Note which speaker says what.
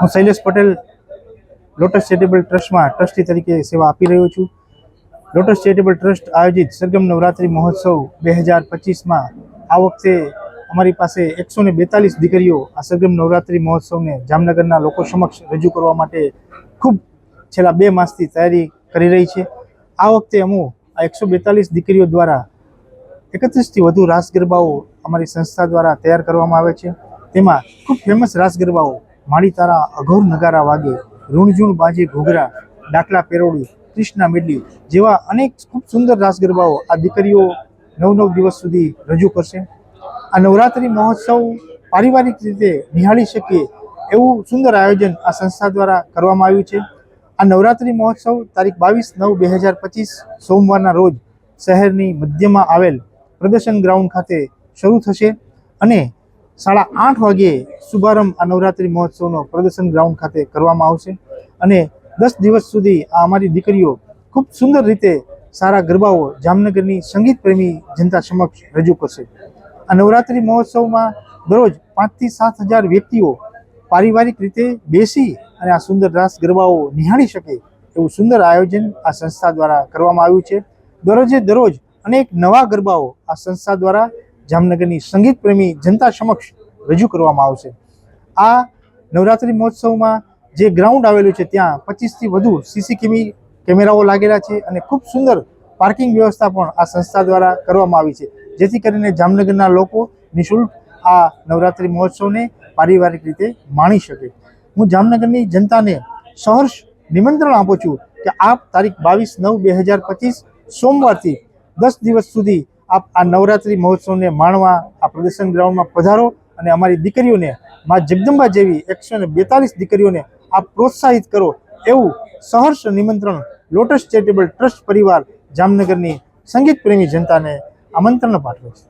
Speaker 1: હું Shailesh Patel lotus charitable ટ્રસ્ટમાં trustee તરીકે સેવા આપી રહ્યો છું. લોટસ ચેરિટેબલ ટ્રસ્ટ આયોજિત સરગમ નવરાત્રિ મહોત્સવ બે હજાર પચીસમાં આ વખતે અમારી પાસે એકસો ને બેતાલીસ દીકરીઓ આ સરગમ નવરાત્રિ મહોત્સવને જામનગરના લોકો સમક્ષ રજૂ કરવા માટે ખૂબ છેલ્લા બે માસથી તૈયારી કરી રહી છે. આ વખતે અમુ આ એકસો બેતાલીસ દીકરીઓ દ્વારા એકત્રીસથી વધુ રાસ ગરબાઓ અમારી સંસ્થા દ્વારા તૈયાર કરવામાં આવે છે. તેમાં ખૂબ ફેમસ રાસ ગરબાઓ માળી તારા અઘોર નગારા વાગે ઋણઝૂણ બાજે ઘૂઘરા, ડાકલા પેરોડી કૃષ્ણા મેડલી જેવા અનેક ખૂબ સુંદર રાસ ગરબાઓ આ દીકરીઓ નવ નવ દિવસ સુધી રજૂ કરશે. આ નવરાત્રિ મહોત્સવ પારિવારિક રીતે નિહાળી શકીએ એવું સુંદર આયોજન આ સંસ્થા દ્વારા કરવામાં આવ્યું છે. આ નવરાત્રિ મહોત્સવ તારીખ બાવીસ નવ બે હજાર પચીસ સોમવારના રોજ શહેરની મધ્યમાં આવેલ પ્રદર્શન ગ્રાઉન્ડ ખાતે શરૂ થશે અને સાડા આઠ વાગ્યે શુભારંભ આ નવરાત્રિ મહોત્સવનો પ્રદર્શન ગ્રાઉન્ડ ખાતે કરવામાં આવશે અને દસ દિવસ સુધી આ અમારી દીકરીઓ ખૂબ સુંદર રીતે સારા ગરબાઓ જામનગરની સંગીત પ્રેમી જનતા સમક્ષ રજૂ કરશે. આ નવરાત્રિ મહોત્સવમાં દરરોજ પાંચથી સાત હજાર વ્યક્તિઓ પારિવારિક રીતે બેસી અને આ સુંદર રાસ ગરબાઓ નિહાળી શકે એવું સુંદર આયોજન આ સંસ્થા દ્વારા કરવામાં આવ્યું છે. દરરોજે દરરોજ અનેક નવા ગરબાઓ આ સંસ્થા દ્વારા જામનગરની સંગીત પ્રેમી જનતા સમક્ષ રજૂ કરવામાં આવશે. આ નવરાત્રિ મહોત્સવમાં જે ગ્રાઉન્ડ આવેલું છે, ત્યાં પચીસથી વધુ સીસી કેમી કેમેરાઓ લાગેલા છે અને ખૂબ સુંદર પાર્કિંગ વ્યવસ્થા પણ આ સંસ્થા દ્વારા કરવામાં આવી છે. જેથી કરીને જામનગરના લોકો નિઃશુલ્ક આ નવરાત્રિ મહોત્સવને પારિવારિક રીતે માણી શકે. હું જામનગરની જનતાને સહર્ષ નિમંત્રણ આપું છું કે આપ તારીખ બાવીસ નવ બે હજાર પચીસ સોમવારથી દસ દિવસ સુધી આપ આ નવરાત્રિ મહોત્સવને માણવા આ પ્રદર્શન ગ્રાઉન્ડમાં પધારો અને અમારી દીકરીઓને મા જગદંબા જેવી એકસો ને બેતાલીસ દીકરીઓને આપ પ્રોત્સાહિત કરો એવું સહર્ષ નિમંત્રણ લોટસ ચેરિટેબલ ટ્રસ્ટ પરિવાર જામનગરની સંગીત પ્રેમી જનતાને આમંત્રણ પાઠવે છે.